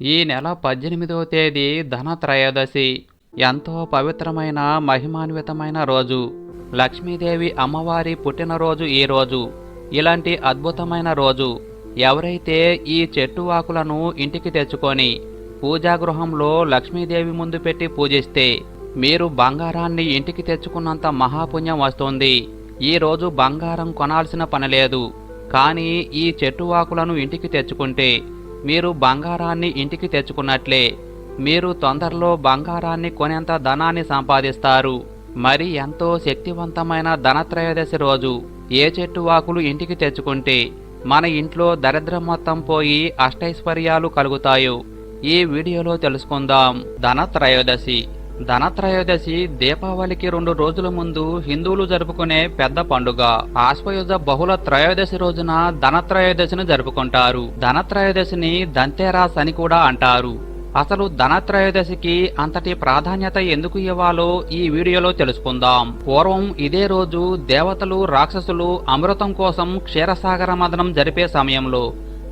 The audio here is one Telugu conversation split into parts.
ఈ నెల పద్దెనిమిదవ తేదీ ధనత్రయోదశి. ఎంతో పవిత్రమైన మహిమాన్వితమైన రోజు. లక్ష్మీదేవి అమ్మవారి పుట్టినరోజు ఈ రోజు. ఇలాంటి అద్భుతమైన రోజు. ఎవరైతే ఈ చెట్టు ఆకులను ఇంటికి తెచ్చుకొని పూజాగృహంలో లక్ష్మీదేవి ముందు పెట్టి పూజిస్తే మీరు బంగారాన్ని ఇంటికి తెచ్చుకున్నంత మహాపుణ్యం వస్తుంది. ఈ రోజు బంగారం కొనాల్సిన పని లేదు. కానీ ఈ చెట్టు ఆకులను ఇంటికి తెచ్చుకుంటే మీరు బంగారాన్ని ఇంటికి తెచ్చుకున్నట్లే. మీరు తొందరలో బంగారాన్ని కొనేంత ధనాన్ని సంపాదిస్తారు. మరి ఎంతో శక్తివంతమైన ధనత్రయోదశి రోజు. ఏ చెట్టు ఆకులు ఇంటికి తెచ్చుకుంటే మన ఇంట్లో దరిద్రం మొత్తం పోయి అష్టైశ్వర్యాలు కలుగుతాయో ఈ వీడియోలో తెలుసుకుందాం. ధనత్రయోదశి. ధనత్రయోదశి దీపావళికి రెండు రోజుల ముందు హిందువులు జరుపుకునే పెద్ద పండుగ. ఆశ్వయుజ బహుళ త్రయోదశి రోజున ధనత్రయోదశిని జరుపుకుంటారు. ధనత్రయోదశిని దంతేరాస్ అని కూడా అంటారు. అసలు ధనత్రయోదశికి అంతటి ప్రాధాన్యత ఎందుకు ఇవ్వాలో ఈ వీడియోలో తెలుసుకుందాం. పూర్వం ఇదే రోజు దేవతలు రాక్షసులు అమృతం కోసం క్షీరసాగర మదనం జరిపే సమయంలో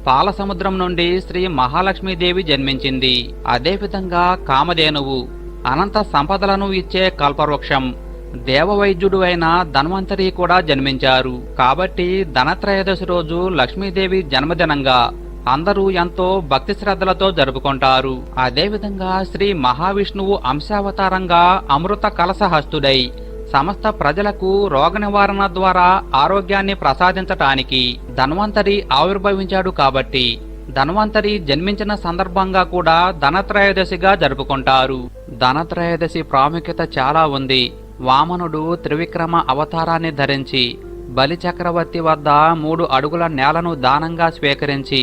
పాల సముద్రం నుండి శ్రీ మహాలక్ష్మీదేవి జన్మించింది. అదేవిధంగా కామధేనువు. అనంత సంపదలను ఇచ్చే కల్పవృక్షం. దేవవైద్యుడు అయిన ధన్వంతరి కూడా జన్మించారు. కాబట్టి ధనత్రయోదశి రోజు లక్ష్మీదేవి జన్మదినంగా అందరూ ఎంతో భక్తి శ్రద్ధలతో జరుపుకుంటారు. అదేవిధంగా శ్రీ మహావిష్ణువు అంశావతారంగా అమృత కలసహస్తుడై సమస్త ప్రజలకు రోగ నివారణ ద్వారా ఆరోగ్యాన్ని ప్రసాదించటానికి ధన్వంతరి ఆవిర్భవించాడు కాబట్టి ధన్వంతరి జన్మించిన సందర్భంగా కూడా ధనత్రయోదశిగా జరుపుకుంటారు. ధనత్రయోదశి ప్రాముఖ్యత చాలా ఉంది. వామనుడు త్రివిక్రమ అవతారాన్ని ధరించి బలి చక్రవర్తి వద్ద మూడు అడుగుల నేలను దానంగా స్వీకరించి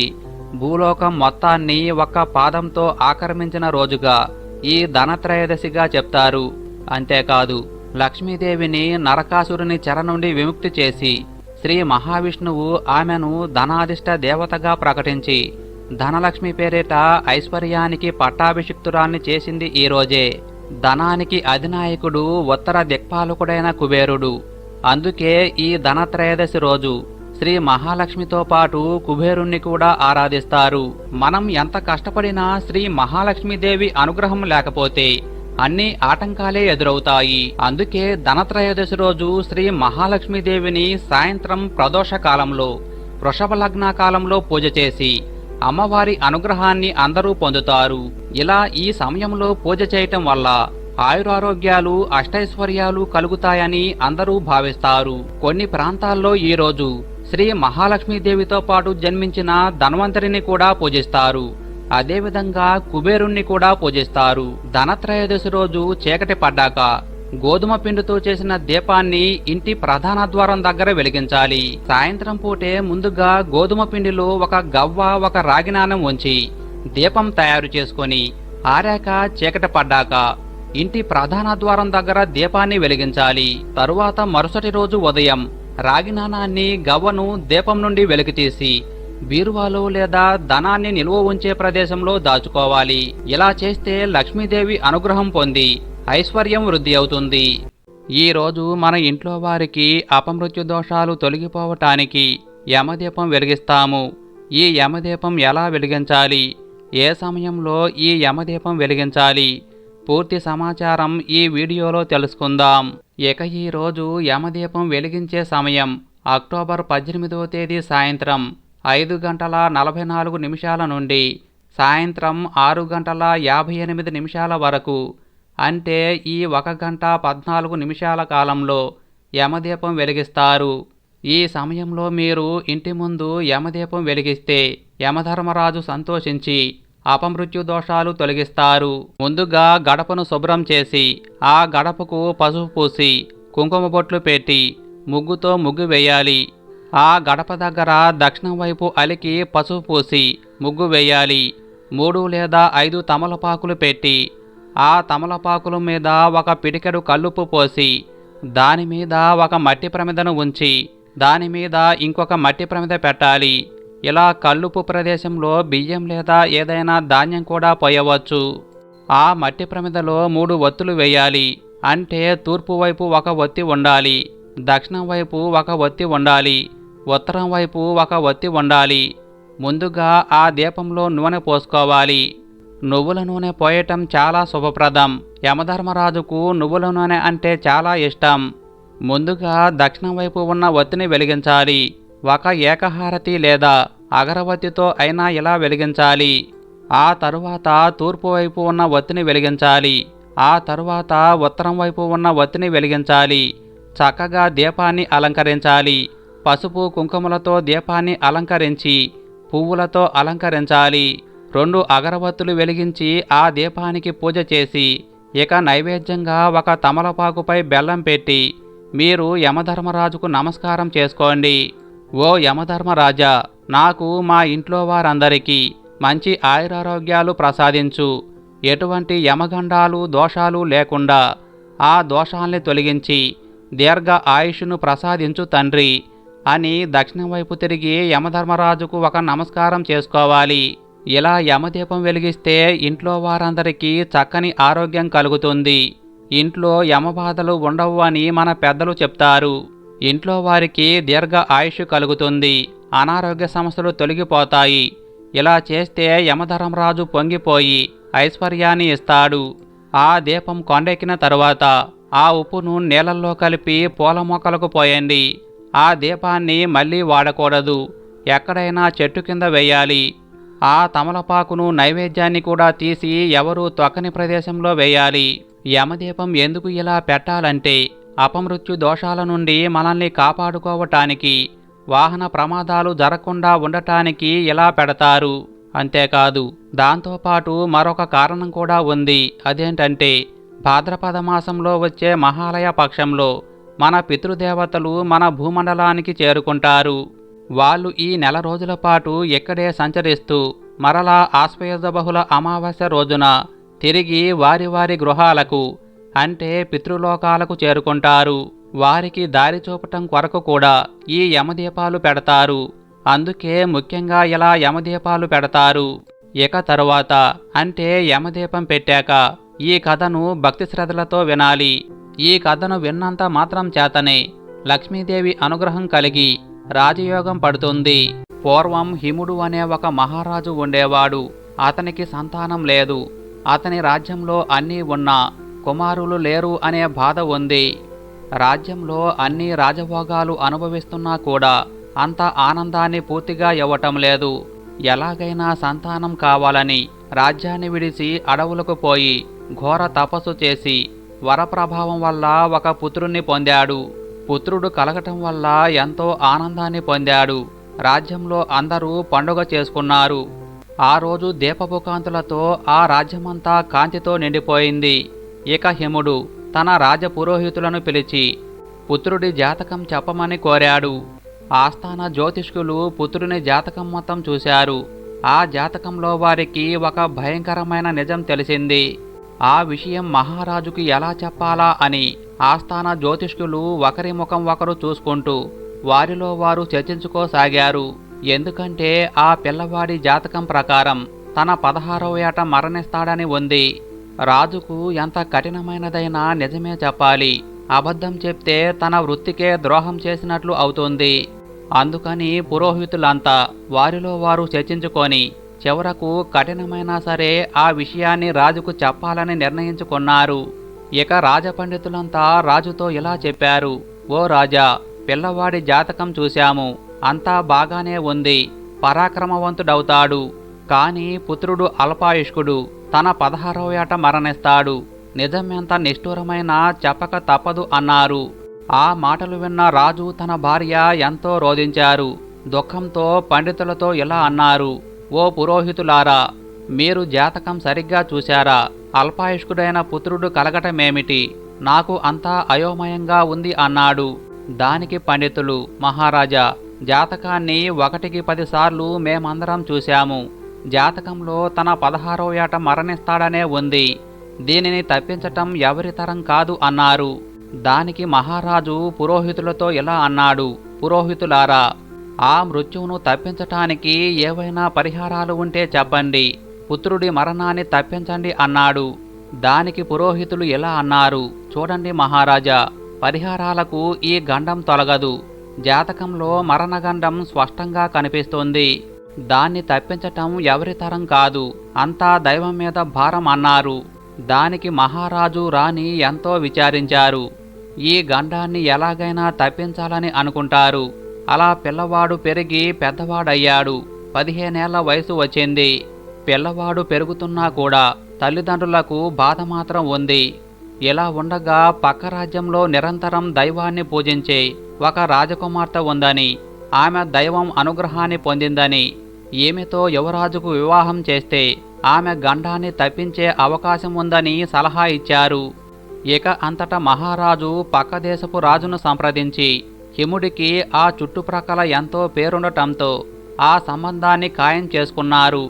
భూలోకం మొత్తాన్ని ఒక్క పాదంతో ఆక్రమించిన రోజుగా ఈ ధనత్రయోదశిగా చెప్తారు. అంతేకాదు లక్ష్మీదేవిని నరకాసురుని చెర నుండి విముక్తి చేసి శ్రీ మహావిష్ణువు ఆమెను ధనాదిష్ట దేవతగా ప్రకటించి ధనలక్ష్మి పేరిట ఐశ్వర్యానికి పట్టాభిషిక్తురాల్ని చేసింది ఈరోజే ధనానికి అధినాయకుడు ఉత్తర దిక్పాలకుడైన కుబేరుడు. అందుకే ఈ ధనత్రయోదశి రోజు శ్రీ మహాలక్ష్మితో పాటు కుబేరుణ్ణి కూడా ఆరాధిస్తారు. మనం ఎంత కష్టపడినా శ్రీ మహాలక్ష్మీదేవి అనుగ్రహం లేకపోతే అన్ని ఆటంకాలే ఎదురవుతాయి. అందుకే ధనత్రయోదశి రోజు శ్రీ మహాలక్ష్మీదేవిని సాయంత్రం ప్రదోష కాలంలో వృషభ లగ్న కాలంలో పూజ చేసి అమ్మవారి అనుగ్రహాన్ని అందరూ పొందుతారు. ఇలా ఈ సమయంలో పూజ చేయటం వల్ల ఆయురారోగ్యాలు అష్టైశ్వర్యాలు కలుగుతాయని అందరూ భావిస్తారు. కొన్ని ప్రాంతాల్లో ఈ రోజు శ్రీ మహాలక్ష్మీదేవితో పాటు జన్మించిన ధన్వంతరిని కూడా పూజిస్తారు. అదేవిధంగా కుబేరుణ్ణి కూడా పూజిస్తారు. ధనత్రయోదశి రోజు చీకటి పడ్డాక గోధుమ పిండితో చేసిన దీపాన్ని ఇంటి ప్రధాన ద్వారం దగ్గర వెలిగించాలి. సాయంత్రం పూటే ముందుగా గోధుమ పిండిలో ఒక గవ్వ ఒక రాగినానం ఉంచి దీపం తయారు చేసుకొని ఆరాక చీకటి పడ్డాక ఇంటి ప్రధాన ద్వారం దగ్గర దీపాన్ని వెలిగించాలి. తరువాత మరుసటి రోజు ఉదయం రాగినానాన్ని గవ్వను దీపం నుండి వెలికితీసి బీరువాలో లేదా ధనాన్ని నిల్వ ఉంచే ప్రదేశంలో దాచుకోవాలి. ఇలా చేస్తే లక్ష్మీదేవి అనుగ్రహం పొంది ఐశ్వర్యం వృద్ధి అవుతుంది. ఈ రోజు మన ఇంట్లో వారికి అపమృత్యు దోషాలు తొలగిపోవటానికి యమదీపం వెలిగిస్తాము. ఈ యమదీపం ఎలా వెలిగించాలి? ఏ సమయంలో ఈ యమదీపం వెలిగించాలి? పూర్తి సమాచారం ఈ వీడియోలో తెలుసుకుందాం. ఇక ఈరోజు యమదీపం వెలిగించే సమయం అక్టోబర్ పద్దెనిమిదవ తేదీ సాయంత్రం ఐదు గంటల నలభై నాలుగు నిమిషాల నుండి సాయంత్రం ఆరు గంటల యాభై ఎనిమిది నిమిషాల వరకు అంటే ఈ ఒక గంట పద్నాలుగు నిమిషాల కాలంలో యమదీపం వెలిగిస్తారు. ఈ సమయంలో మీరు ఇంటి ముందు యమదీపం వెలిగిస్తే యమధర్మరాజు సంతోషించి అపమృత్యు దోషాలు తొలగిస్తారు. ముందుగా గడపను శుభ్రం చేసి ఆ గడపకు పసుపు పూసి కుంకుమ బొట్లు పెట్టి ముగ్గుతో ముగ్గు వేయాలి. ఆ గడప దగ్గర దక్షిణం వైపు అలికి పసుపు పూసి ముగ్గు వేయాలి. మూడు లేదా ఐదు తమలపాకులు పెట్టి ఆ తమలపాకుల మీద ఒక పిడికెడు కల్లుపు పోసి దాని మీద ఒక మట్టి ప్రమిదను ఉంచి దాని మీద ఇంకొక మట్టి ప్రమిద పెట్టాలి. ఇలా కల్లుపు ప్రదేశంలో బియ్యం లేదా ఏదైనా ధాన్యం కూడా పోయవచ్చు. ఆ మట్టి ప్రమిదలో మూడు ఒత్తులు వేయాలి. అంటే తూర్పు వైపు ఒక ఒత్తి ఉండాలి. దక్షిణం వైపు ఒక ఒత్తి ఉండాలి. ఉత్తరం వైపు ఒక ఒత్తి ఉండాలి. ముందుగా ఆ దీపంలో నూనె పోసుకోవాలి. నువ్వుల నూనె పోయటం చాలా శుభప్రదం. యమధర్మరాజుకు నువ్వుల నూనె అంటే చాలా ఇష్టం. ముందుగా దక్షిణం వైపు ఉన్న ఒత్తిని వెలిగించాలి. ఒక ఏకహారతి లేదా అగరవత్తితో అయినా ఇలా వెలిగించాలి. ఆ తరువాత తూర్పు వైపు ఉన్న ఒత్తిని వెలిగించాలి. ఆ తరువాత ఉత్తరం వైపు ఉన్న ఒత్తిని వెలిగించాలి. చక్కగా దీపాన్ని అలంకరించాలి. పసుపు కుంకుమలతో దీపాన్ని అలంకరించి పువ్వులతో అలంకరించాలి. రెండు అగరవత్తులు వెలిగించి ఆ దీపానికి పూజ చేసి ఇక నైవేద్యంగా ఒక తమలపాకుపై బెల్లం పెట్టి మీరు యమధర్మరాజుకు నమస్కారం చేసుకోండి. ఓ యమధర్మరాజా నాకు మా ఇంట్లో వారందరికీ మంచి ఆయురారోగ్యాలు ప్రసాదించు. ఎటువంటి యమగండాలు దోషాలు లేకుండా ఆ దోషాల్ని తొలగించి దీర్ఘ ఆయుష్ను ప్రసాదించు తండ్రి అని దక్షిణం వైపు తిరిగి యమధర్మరాజుకు ఒక నమస్కారం చేసుకోవాలి. ఇలా యమదీపం వెలిగిస్తే ఇంట్లో వారందరికీ చక్కని ఆరోగ్యం కలుగుతుంది. ఇంట్లో యమబాధలు ఉండవు అని మన పెద్దలు చెప్తారు. ఇంట్లో వారికి దీర్ఘ ఆయుష్ కలుగుతుంది. అనారోగ్య సమస్యలు తొలగిపోతాయి. ఇలా చేస్తే యమధర్మరాజు పొంగిపోయి ఐశ్వర్యాన్ని ఇస్తాడు. ఆ దీపం కొండెక్కిన తరువాత ఆ ఉప్పును నీళ్ళల్లో కలిపి పూల మొక్కలకు పోయండి. ఆ దీపాన్ని మళ్ళీ వాడకూడదు. ఎక్కడైనా చెట్టు కింద వేయాలి. ఆ తమలపాకును నైవేద్యాన్ని కూడా తీసి ఎవరూ తొక్కని ప్రదేశంలో వేయాలి. యమదీపం ఎందుకు ఇలా పెట్టాలంటే అపమృత్యు దోషాల నుండి మనల్ని కాపాడుకోవటానికి వాహన ప్రమాదాలు జరగకుండా ఉండటానికి ఇలా పెడతారు. అంతేకాదు దాంతోపాటు మరొక కారణం కూడా ఉంది. అదేంటంటే భాద్రపద మాసంలో వచ్చే మహాలయ పక్షంలో మన పితృదేవతలు మన భూమండలానికి చేరుకుంటారు. వాళ్ళు ఈ నెల రోజుల పాటు ఇక్కడే సంచరిస్తూ మరలా ఆశ్వయుధ బహుళ అమావాస్య రోజున తిరిగి వారి వారి గృహాలకు అంటే పితృలోకాలకు చేరుకుంటారు. వారికి దారి చూపటం కొరకు కూడా ఈ యమదీపాలు పెడతారు. అందుకే ముఖ్యంగా ఇలా యమదీపాలు పెడతారు. ఇక తరువాత అంటే యమదీపం పెట్టాక ఈ కథను భక్తి శ్రద్ధలతో వినాలి. ఈ కథను విన్నంత మాత్రం చేతనే లక్ష్మీదేవి అనుగ్రహం కలిగి రాజయోగం పడుతుంది. పూర్వం హిముడు అనే ఒక మహారాజు ఉండేవాడు. అతనికి సంతానం లేదు. అతని రాజ్యంలో అన్నీ ఉన్నా కుమారులు లేరు అనే బాధ ఉంది. రాజ్యంలో అన్ని రాజభోగాలు అనుభవిస్తున్నా కూడా అంత ఆనందాన్ని పూర్తిగా ఇవ్వటం లేదు. ఎలాగైనా సంతానం కావాలని రాజ్యాన్ని విడిచి అడవులకు పోయి ఘోర తపస్సు చేసి వరప్రభావం వల్ల ఒక పుత్రుణ్ణి పొందాడు. పుత్రుడు కలగటం వల్ల ఎంతో ఆనందాన్ని పొందాడు. రాజ్యంలో అందరూ పండుగ చేసుకున్నారు. ఆ రోజు దీపపు కాంతులతో ఆ రాజ్యమంతా కాంతితో నిండిపోయింది. ఇక హిముడు తన రాజపురోహితులను పిలిచి పుత్రుడి జాతకం చెప్పమని కోరాడు. ఆస్థాన జ్యోతిష్కులు పుత్రుని జాతకం మొత్తం చూశారు. ఆ జాతకంలో వారికి ఒక భయంకరమైన నిజం తెలిసింది. ఆ విషయం మహారాజుకి ఎలా చెప్పాలా అని ఆస్థాన జ్యోతిష్కులు ఒకరి ముఖం ఒకరు చూసుకుంటూ వారిలో వారు చర్చించుకోసాగారు. ఎందుకంటే ఆ పిల్లవాడి జాతకం ప్రకారం తన పదహారవ ఏట మరణిస్తాడని ఉంది. రాజుకు ఎంత కఠినమైనదైనా నిజమే చెప్పాలి. అబద్ధం చెప్తే తన వృత్తికే ద్రోహం చేసినట్లు అవుతుంది. అందుకని పురోహితులంతా వారిలో వారు చర్చించుకొని చివరకు కఠినమైనా సరే ఆ విషయాన్ని రాజుకు చెప్పాలని నిర్ణయించుకున్నారు. ఇక రాజపండితులంతా రాజుతో ఇలా చెప్పారు ఓ రాజా పిల్లవాడి జాతకం చూశాము. అంతా బాగానే ఉంది. పరాక్రమవంతుడవుతాడు. కానీ పుత్రుడు అల్పాయుష్కుడు. తన పదహారవ ఏట మరణిస్తాడు. నిజమెంత నిష్ఠూరమైన చెప్పక తప్పదు అన్నారు. ఆ మాటలు విన్న రాజు తన భార్య ఎంతో రోధించారు. దుఃఖంతో పండితులతో ఇలా అన్నారు ఓ పురోహితులారా మీరు జాతకం సరిగ్గా చూశారా? అల్పాయుష్కుడైన పుత్రుడు కలగటమేమిటి? నాకు అంతా అయోమయంగా ఉంది అన్నాడు. దానికి పండితులు మహారాజా జాతకాన్ని ఒకటికి పదిసార్లు మేమందరం చూశాము. జాతకంలో తన పదహారో ఏట మరణిస్తాడనే ఉంది. దీనిని తప్పించటం ఎవరి తరం కాదు అన్నారు. దానికి మహారాజు పురోహితులతో ఇలా అన్నాడు. పురోహితులారా ఆ మృత్యువును తప్పించటానికి ఏవైనా పరిహారాలు ఉంటే చెప్పండి. పుత్రుడి మరణాన్ని తప్పించండి అన్నాడు. దానికి పురోహితులు ఇలా అన్నారు? చూడండి మహారాజా పరిహారాలకు ఈ గండం తొలగదు. జాతకంలో మరణగండం స్పష్టంగా కనిపిస్తుంది. దాన్ని తప్పించటం ఎవరితరం కాదు అంతా దైవం మీద భారం అన్నారు. దానికి మహారాజు రాణి ఎంతో విచారించారు. ఈ గండాన్ని ఎలాగైనా తప్పించాలని అనుకుంటారు. అలా పిల్లవాడు పెరిగి పెద్దవాడయ్యాడు. పదిహేనేళ్ళ వయసు వచ్చింది. పిల్లవాడు పెరుగుతున్నా కూడా తల్లిదండ్రులకు బాధ మాత్రం ఉంది. ఇలా ఉండగా పక్క రాజ్యంలో నిరంతరం దైవాన్ని పూజించే ఒక రాజకుమార్తె ఉందని ఆమె దైవం అనుగ్రహాన్ని పొందిందని ఈమెతో యువరాజుకు వివాహం చేస్తే ఆమె గండాన్ని తప్పించే అవకాశం ఉందని సలహా ఇచ్చారు. ఇక అంతటా మహారాజు పక్క దేశపు రాజును సంప్రదించి హిముడికి ఆ చుట్టుప్రక్కల ఎంతో పేరుండటంతో ఆ సంబంధాన్ని ఖాయం చేసుకున్నారు.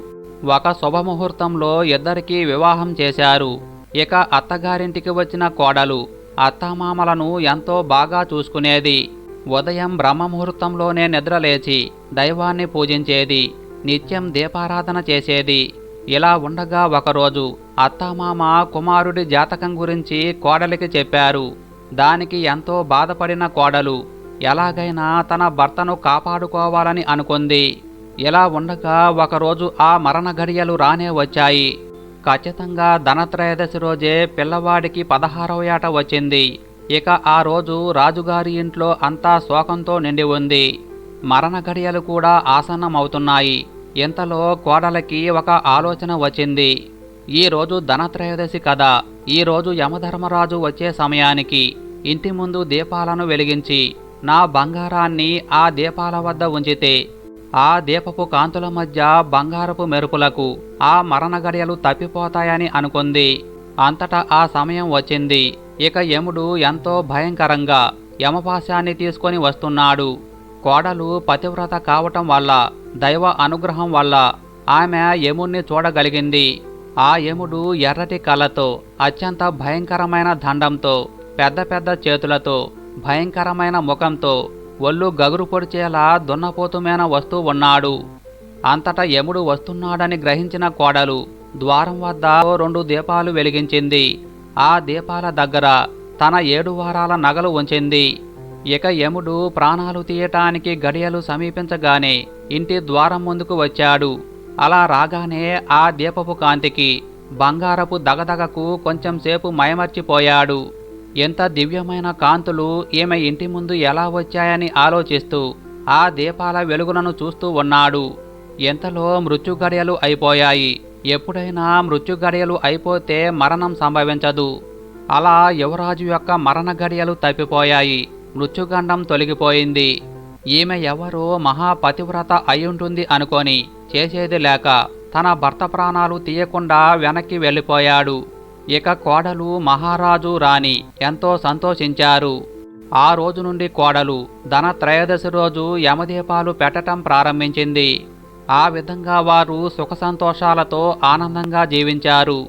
ఒక శుభముహూర్తంలో ఇద్దరికీ వివాహం చేశారు. ఇక అత్తగారింటికి వచ్చిన కోడలు అత్తమామలను ఎంతో బాగా చూసుకునేది. ఉదయం బ్రహ్మముహూర్తంలోనే నిద్రలేచి దైవాన్ని పూజించేది. నిత్యం దీపారాధన చేసేది. ఇలా ఉండగా ఒకరోజు అత్తమామ కుమారుడి జాతకం గురించి కోడలికి చెప్పారు. దానికి ఎంతో బాధపడిన కోడలు ఎలాగైనా తన భర్తను కాపాడుకోవాలని అనుకుంది. ఇలా ఉండగా ఒకరోజు ఆ మరణ ఘడియలు రానే వచ్చాయి. ఖచ్చితంగా ధనత్రయోదశి రోజే పిల్లవాడికి పదహారవ ఏట వచ్చింది. ఇక ఆ రోజు రాజుగారి ఇంట్లో అంతా శోకంతో నిండి ఉంది. మరణ ఘడియలు కూడా ఆసన్నమవుతున్నాయి. ఇంతలో కోడలకి ఒక ఆలోచన వచ్చింది. ఈరోజు ధనత్రయోదశి కదా. ఈరోజు యమధర్మరాజు వచ్చే సమయానికి. ఇంటి ముందు దీపాలను వెలిగించి నా బంగారాన్ని ఆ దీపాల వద్ద ఉంచితే ఆ దీపపు కాంతుల మధ్య బంగారపు మెరుపులకు ఆ మరణ గడియలు తప్పిపోతాయని అనుకుంది. అంతటా ఆ సమయం వచ్చింది. ఇక యముడు ఎంతో భయంకరంగా యమపాశాన్ని తీసుకొని వస్తున్నాడు. కోడలు పతివ్రత కావటం వల్ల దైవ అనుగ్రహం వల్ల ఆమె యముణ్ణి చూడగలిగింది. ఆ యముడు ఎర్రటి కళ్ళతో అత్యంత భయంకరమైన దండంతో పెద్ద పెద్ద చేతులతో భయంకరమైన ముఖంతో ఒళ్ళు గగురుపొడిచేలా దున్నపోతుమేన వస్తూ ఉన్నాడు. అంతటా యముడు వస్తున్నాడని గ్రహించిన కోడలు ద్వారం వద్ద రెండు దీపాలు వెలిగించింది. ఆ దీపాల దగ్గర తన ఏడు వారాల నగలు ఉంచింది. ఇక యముడు ప్రాణాలు తీయటానికి గడియలు సమీపించగానే ఇంటి ద్వారం ముందుకు వచ్చాడు. అలా రాగానే ఆ దీపపు కాంతికి బంగారపు దగదగకు కొంచెం సేపు మయమర్చిపోయాడు ఎంత దివ్యమైన కాంతులు ఈమె ఇంటి ముందు ఎలా వచ్చాయని ఆలోచిస్తూ ఆ దీపాల వెలుగులను చూస్తూ ఉన్నాడు. ఎంతలో మృత్యుగడియలు అయిపోయాయి. ఎప్పుడైనా మృత్యుగడియలు అయిపోతే మరణం సంభవించదు. అలా యువరాజు యొక్క మరణ గడియలు తప్పిపోయాయి. మృత్యుగండం తొలగిపోయింది. ఈమె ఎవరో మహాపతివ్రత అయ్యుంటుంది అనుకొని చేసేది లేక తన భర్త ప్రాణాలు తీయకుండా వెనక్కి వెళ్ళిపోయాడు. ఇక కోడలు మహారాజు రాణి ఎంతో సంతోషించారు. ఆ రోజు నుండి కోడలు ధన త్రయోదశి రోజు యమదీపాలు పెట్టటం ప్రారంభించింది. ఆ విధంగా వారు సుఖ సంతోషాలతో ఆనందంగా జీవించారు.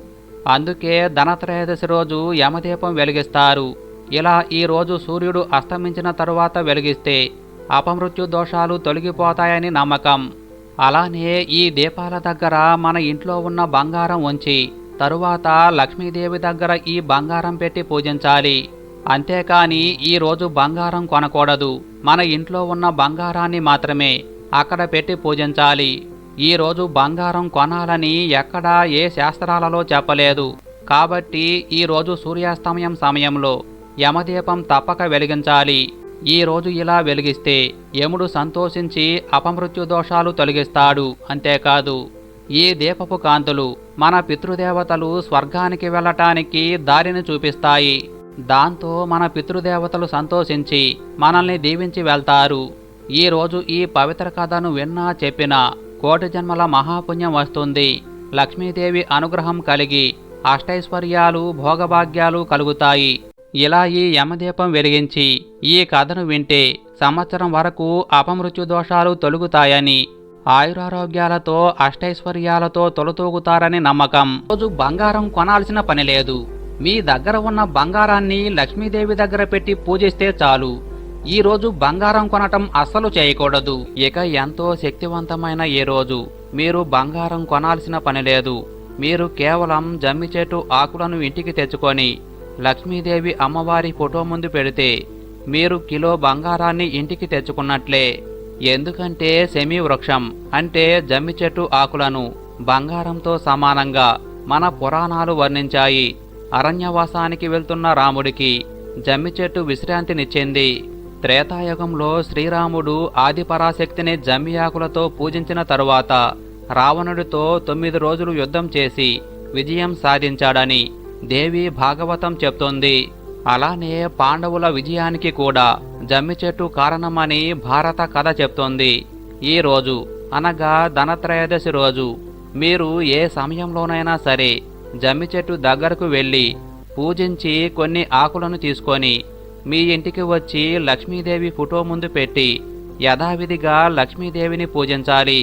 అందుకే ధనత్రయోదశి రోజు యమదీపం వెలిగిస్తారు. ఇలా ఈ రోజు సూర్యుడు అస్తమించిన తరువాత వెలిగిస్తే అపమృత్యు దోషాలు తొలగిపోతాయని నమ్మకం. అలానే ఈ దీపాల దగ్గర మన ఇంట్లో ఉన్న బంగారం ఉంచి తరువాత లక్ష్మీదేవి దగ్గర ఈ బంగారం పెట్టి పూజించాలి. అంతేకాని ఈరోజు బంగారం కొనకూడదు. మన ఇంట్లో ఉన్న బంగారాన్ని మాత్రమే అక్కడ పెట్టి పూజించాలి. ఈరోజు బంగారం కొనాలని ఎక్కడా ఏ శాస్త్రాలలో చెప్పలేదు. కాబట్టి ఈరోజు సూర్యాస్తమయం సమయంలో యమదీపం తప్పక వెలిగించాలి. ఈ రోజు ఇలా వెలిగిస్తే యముడు సంతోషించి అపమృత్యు దోషాలు తొలగిస్తాడు. అంతేకాదు ఈ దీపపు కాంతులు మన పితృదేవతలు స్వర్గానికి వెళ్ళటానికి దారిని చూపిస్తాయి. దాంతో మన పితృదేవతలు సంతోషించి మనల్ని దీవించి వెళ్తారు. ఈ రోజు ఈ పవిత్ర కథను విన్నా చెప్పినా కోటి జన్మల మహాపుణ్యం వస్తుంది. లక్ష్మీదేవి అనుగ్రహం కలిగి అష్టైశ్వర్యాలు భోగభాగ్యాలు కలుగుతాయి. ఇలా ఈ యమదీపం వెలిగించి ఈ కథను వింటే సంవత్సరం వరకు అపమృత్యు దోషాలు తొలుగుతాయని ఆయురారోగ్యాలతో అష్టైశ్వర్యాలతో తొలతూగుతారని నమ్మకం. రోజు బంగారం కొనాల్సిన పని లేదు. మీ దగ్గర ఉన్న బంగారాన్ని లక్ష్మీదేవి దగ్గర పెట్టి పూజిస్తే చాలు. ఈ రోజు బంగారం కొనటం అస్సలు చేయకూడదు. ఇక ఎంతో శక్తివంతమైన ఈ రోజు. మీరు బంగారం కొనాల్సిన పని లేదు. మీరు కేవలం జమ్మి చెట్టు ఆకులను ఇంటికి తెచ్చుకొని లక్ష్మీదేవి అమ్మవారి ఫోటో ముందు పెడితే మీరు కిలో బంగారాన్ని ఇంటికి తెచ్చుకున్నట్లే. ఎందుకంటే సెమీ వృక్షం అంటే జమ్మి చెట్టు ఆకులను బంగారంతో సమానంగా మన పురాణాలు వర్ణించాయి. అరణ్యవాసానికి వెళ్తున్న రాముడికి జమ్మి చెట్టు విశ్రాంతినిచ్చింది. త్రేతాయుగంలో శ్రీరాముడు ఆదిపరాశక్తిని జమ్మి ఆకులతో పూజించిన తరువాత రావణుడితో తొమ్మిది రోజులు యుద్ధం చేసి విజయం సాధించాడని దేవి భాగవతం చెప్తోంది. అలానే పాండవుల విజయానికి కూడా జమ్మి చెట్టు కారణమని భారత కథ చెప్తోంది. ఈ రోజు అనగా ధనత్రయోదశి రోజు. మీరు ఏ సమయంలోనైనా సరే జమ్మి చెట్టు దగ్గరకు వెళ్ళి పూజించి కొన్ని ఆకులను తీసుకొని మీ ఇంటికి వచ్చి లక్ష్మీదేవి ఫోటో ముందు పెట్టి యథావిధిగా లక్ష్మీదేవిని పూజించాలి.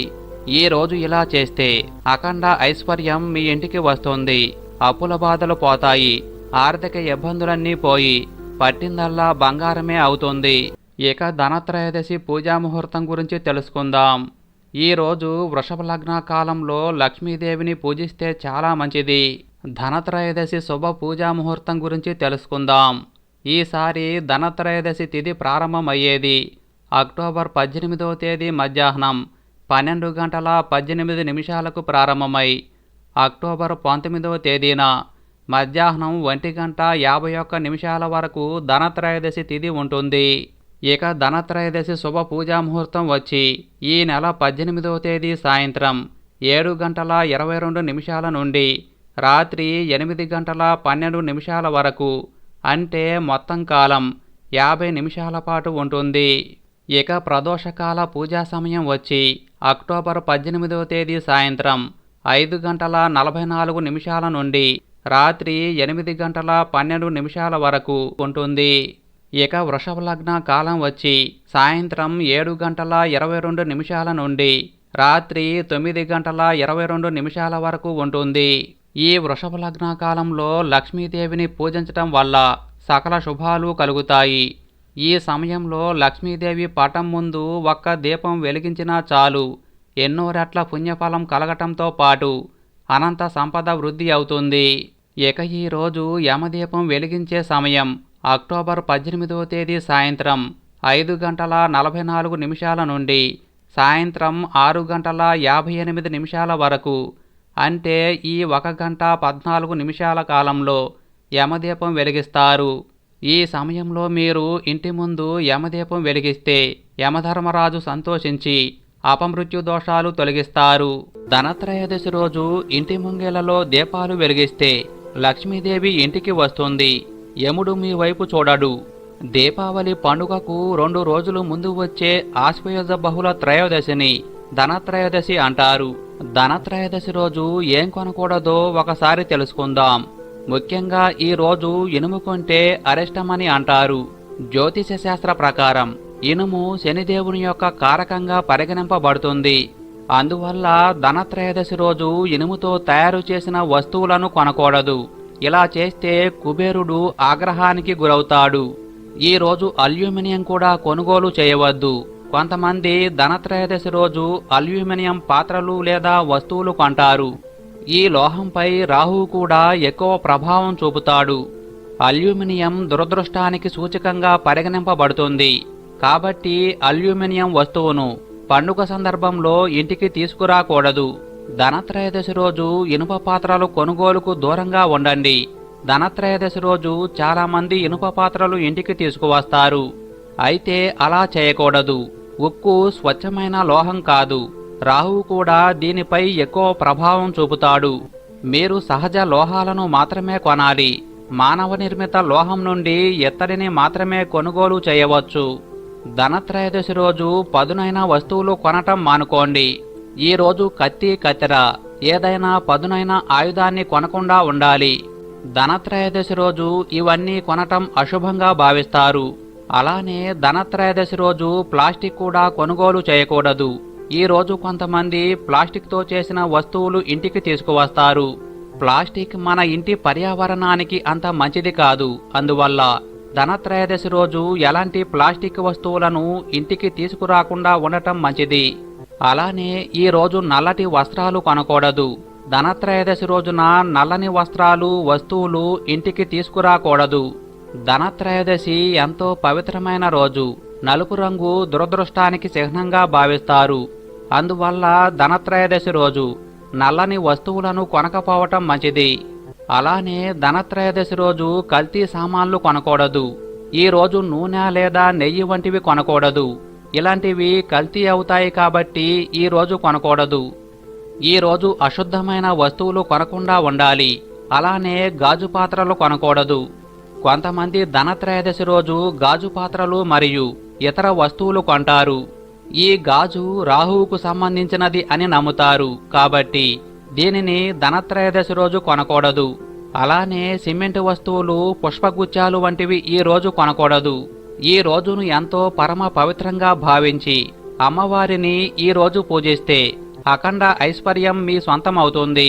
ఈ రోజు ఇలా చేస్తే అఖండ ఐశ్వర్యం మీ ఇంటికి వస్తుంది. అప్పుల బాధలు పోతాయి. ఆర్థిక ఇబ్బందులన్నీ పోయి పట్టిందల్లా బంగారమే అవుతుంది. ఇక ధనత్రయోదశి పూజా ముహూర్తం గురించి తెలుసుకుందాం. ఈరోజు వృషభ లగ్న కాలంలో లక్ష్మీదేవిని పూజిస్తే చాలా మంచిది. ధనత్రయోదశి శుభ పూజా ముహూర్తం గురించి తెలుసుకుందాం. ఈసారి ధనత్రయోదశి తిథి ప్రారంభమయ్యేది. అక్టోబర్ పద్దెనిమిదవ తేదీ మధ్యాహ్నం పన్నెండు గంటల పద్దెనిమిది నిమిషాలకు ప్రారంభమై అక్టోబర్ పంతొమ్మిదవ తేదీన మధ్యాహ్నం ఒంటి గంట యాభై ఒక్క నిమిషాల వరకు ధనత్రయోదశి తిథి ఉంటుంది. ఇక ధనత్రయోదశి శుభ పూజా ముహూర్తం వచ్చి ఈ నెల పద్దెనిమిదవ తేదీ సాయంత్రం ఏడు గంటల ఇరవై రెండు నిమిషాల నుండి రాత్రి ఎనిమిది గంటల పన్నెండు నిమిషాల వరకు అంటే మొత్తం కాలం యాభై నిమిషాల పాటు ఉంటుంది. ఇక ప్రదోషకాల పూజా సమయం వచ్చి అక్టోబర్ పద్దెనిమిదవ తేదీ సాయంత్రం ఐదు గంటల నలభై నాలుగు నిమిషాల నుండి రాత్రి ఎనిమిది గంటల పన్నెండు నిమిషాల వరకు ఉంటుంది. ఇక వృషభ లగ్న కాలం వచ్చి సాయంత్రం ఏడు గంటల ఇరవై రెండు నిమిషాల నుండి రాత్రి తొమ్మిది గంటల ఇరవై రెండు నిమిషాల వరకు ఉంటుంది. ఈ వృషభ లగ్న కాలంలో లక్ష్మీదేవిని పూజించటం వల్ల సకల శుభాలు కలుగుతాయి. ఈ సమయంలో లక్ష్మీదేవి పటం ముందు ఒక్క దీపం వెలిగించినా చాలు. ఎన్నో రెట్ల పుణ్యఫలం కలగటంతో పాటు అనంత సంపద వృద్ధి అవుతుంది. ఇక ఈ రోజు యమదీపం వెలిగించే సమయం. అక్టోబర్ పద్దెనిమిదవ తేదీ సాయంత్రం ఐదు గంటల నలభై నాలుగు నిమిషాల నుండి సాయంత్రం ఆరు గంటల యాభై ఎనిమిది నిమిషాల వరకు. అంటే ఈ ఒక గంట పద్నాలుగు నిమిషాల కాలంలో యమదీపం వెలిగిస్తారు. ఈ సమయంలో మీరు ఇంటి ముందు యమదీపం వెలిగిస్తే యమధర్మరాజు సంతోషించి అపమృత్యు దోషాలు తొలగిస్తారు. ధనత్రయోదశి రోజు ఇంటి ముంగేలలో దీపాలు వెలిగిస్తే లక్ష్మీదేవి ఇంటికి వస్తుంది. యముడు మీ వైపు చూడడు. దీపావళి పండుగకు రెండు రోజులు ముందు వచ్చే ఆశ్వయుజ బహుళ త్రయోదశిని ధనత్రయోదశి అంటారు. ధనత్రయోదశి రోజు ఏం కొనకూడదో ఒకసారి తెలుసుకుందాం. ముఖ్యంగా ఈ రోజు ఇనుము కొంటే అరిష్టమని అంటారు. జ్యోతిష శాస్త్ర ప్రకారం ఇనుము శనిదేవుని యొక్క కారకంగా పరిగణింపబడుతుంది. అందువల్ల ధనత్రయోదశి రోజు ఇనుముతో తయారు చేసిన వస్తువులను కొనకూడదు. ఇలా చేస్తే కుబేరుడు ఆగ్రహానికి గురవుతాడు. ఈరోజు అల్యూమినియం కూడా కొనుగోలు చేయవద్దు. కొంతమంది ధనత్రయోదశి రోజు అల్యూమినియం పాత్రలు లేదా వస్తువులు కొంటారు. ఈ లోహంపై రాహువు కూడా ఎక్కువ ప్రభావం చూపుతాడు. అల్యూమినియం దురదృష్టానికి సూచకంగా పరిగణింపబడుతుంది. కాబట్టి అల్యూమినియం వస్తువును పండుగ సందర్భంలో ఇంటికి తీసుకురాకూడదు. ధనత్రయోదశి రోజు ఇనుప పాత్రలు కొనుగోలుకు దూరంగా ఉండండి. ధనత్రయోదశి రోజు చాలామంది ఇనుప పాత్రలు ఇంటికి తీసుకువస్తారు. అయితే అలా చేయకూడదు. ఉక్కు స్వచ్ఛమైన లోహం కాదు. రాహువు కూడా దీనిపై ఎక్కువ ప్రభావం చూపుతాడు. మీరు సహజ లోహాలను మాత్రమే కొనాలి. మానవ నిర్మిత లోహం నుండి ఎత్తడిని మాత్రమే కొనుగోలు చేయవచ్చు. ధనత్రయోదశి రోజు పదునైన వస్తువులు కొనటం మానుకోండి. ఈ రోజు కత్తి కత్తెర ఏదైనా పదునైన ఆయుధాన్ని కొనకుండా ఉండాలి. ధనత్రయోదశి రోజు ఇవన్నీ కొనటం అశుభంగా భావిస్తారు. అలానే ధనత్రయోదశి రోజు ప్లాస్టిక్ కూడా కొనుగోలు చేయకూడదు. ఈ రోజు కొంతమంది ప్లాస్టిక్తో చేసిన వస్తువులు ఇంటికి తీసుకువస్తారు. ప్లాస్టిక్ మన ఇంటి పర్యావరణానికి అంత మంచిది కాదు. అందువల్ల ధనత్రయోదశి రోజు ఎలాంటి ప్లాస్టిక్ వస్తువులను ఇంటికి తీసుకురాకుండా ఉండటం మంచిది. అలానే ఈ రోజు నల్లటి వస్త్రాలు కొనకూడదు. ధనత్రయోదశి రోజున నల్లని వస్త్రాలు వస్తువులు ఇంటికి తీసుకురాకూడదు. ధనత్రయోదశి ఎంతో పవిత్రమైన రోజు. నలుపు రంగు దురదృష్టానికి చిహ్నంగా భావిస్తారు. అందువల్ల ధనత్రయోదశి రోజు నల్లని వస్తువులను కొనకపోవటం మంచిది. అలానే ధనత్రయోదశి రోజు కల్తీ సామాన్లు కొనకూడదు. ఈ రోజు నూనె లేదా నెయ్యి వంటివి కొనకూడదు. ఇలాంటివి కల్తీ అవుతాయి కాబట్టి ఈ రోజు కొనకూడదు. ఈ రోజు అశుద్ధమైన వస్తువులు కొనకుండా ఉండాలి. అలానే గాజు పాత్రలు కొనకూడదు. కొంతమంది ధనత్రయోదశి రోజు గాజు పాత్రలు మరియు ఇతర వస్తువులు కొంటారు. ఈ గాజు రాహువుకు సంబంధించినది అని నమ్ముతారు కాబట్టి దీనిని ధనత్రయోదశి రోజు కొనకూడదు. అలానే సిమెంట్ వస్తువులు పుష్పగుచ్చాలు వంటివి ఈ రోజు కొనకూడదు. ఈ రోజును ఎంతో పరమ పవిత్రంగా భావించి అమ్మవారిని ఈ రోజు పూజిస్తే అఖండ ఐశ్వర్యం మీ సొంతమవుతుంది